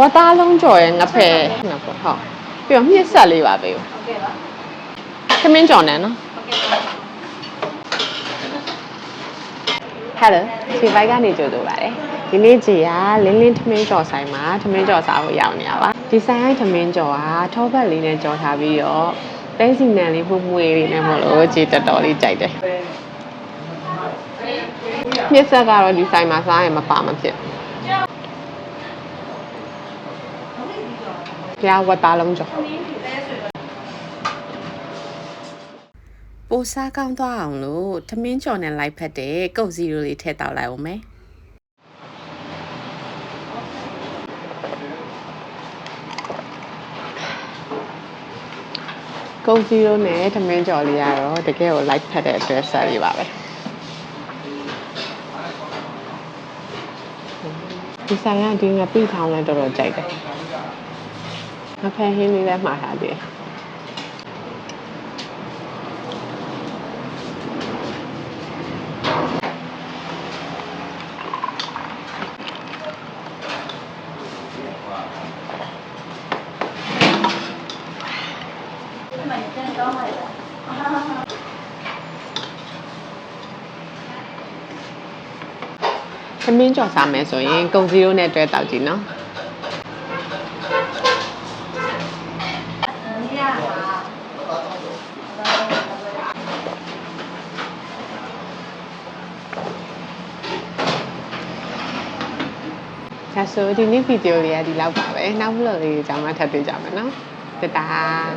ဝတ်သားလုံးကြော်ရဲ့ငဖယ်နော်ပေါ့ဟုတ်ပြီးတော့မြစ်ဆက်လေးပါပဲဟုတ်ကဲ့ပါခမင်းကြော်နဲ့နော်ဟုတ်ကဲ့ပါဟယ်လိုခြေပိုက်ကနေကြိုဆိုပါတယ်ဒီနေ့ကြည်ကလင်းလင်းထမင်းကြော်ဆိုင်မှာထမင်းကြော်စားဖို့ရောက်နေရပါဒီဆိုင်ကထမင်းကြော်ကထောပတ်လေးနဲ့ကြော်ထားပြီးတော့ပဲစီနံလေးမှုမွေလေးနဲ့မလို့ကြည်တော်တော်လေးကြိုက်တယ်မြစ်ဆက်ကတော့ဒီဆိုင်မှာစားရင်မပါမဖြစ် ပြားဝတ်သားလုံးကြော်ပိုစားကောင်းသွားအောင်လို့ထမင်းကြော်နဲ့လိုက်ဖက်တဲ့ကုတ်စီရိုလေးထည့်တောက်လိုက်အောင်မယ်ကုတ်စီရိုနဲ့ထမင်းကြော်လေးကတော့တကယ်ကိုလိုက်ဖက်တဲ့အတွက်ဆက်လေးပါပဲဒီဆိုင်ကဒီငါပြီးထောင်းလဲတော်တော်ကြိုက်တယ် ငါဖဲဟင်းလေးလည်းမှားထားသေးတယ်ဒီမှာကျန်တော့မှာလေသမင်းကြော်စားမယ်ဆိုရင်ကုံစီရိုးနဲ့တွဲတောက်ကြည့်နော် ။ဒါဆိုဒီနေ့ဗီဒီယိုလေးကဒီလောက်ပါပဲ။နောက်ဘလော့လေးကြောင့်မှထပ်တွေ့ကြမယ်နော်။တတား